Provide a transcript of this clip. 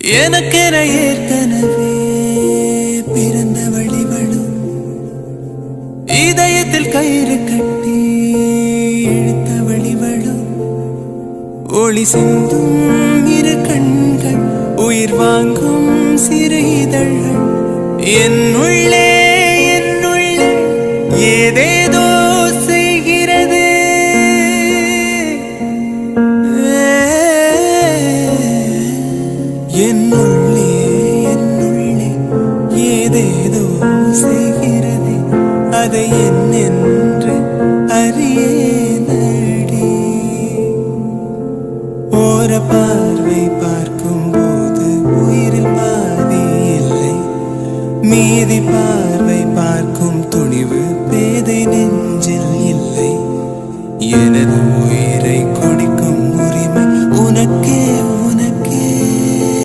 எனக்கென ஏற்கனவே பிறந்த வழிவழும் இதயத்தில் கயிறு கட்டி இழுத்த வழிவழும் ஒளி சிந்தும் இரு கண்கள் உயிர் வாங்கும் சிறு இதழ்கள் என் உள்ளே என்னுள்ளே என்னுள்ளே ஏதேதோ செய்கிறது. அதை என்னென்று அறியேனடி ஓர பார்வை பார்க்கும் போது உயிரில் பாதி இல்லை. மீதி பார்வை பார்க்கும் துணிவு பேதை நெஞ்சில் இல்லை. எனது உயிர்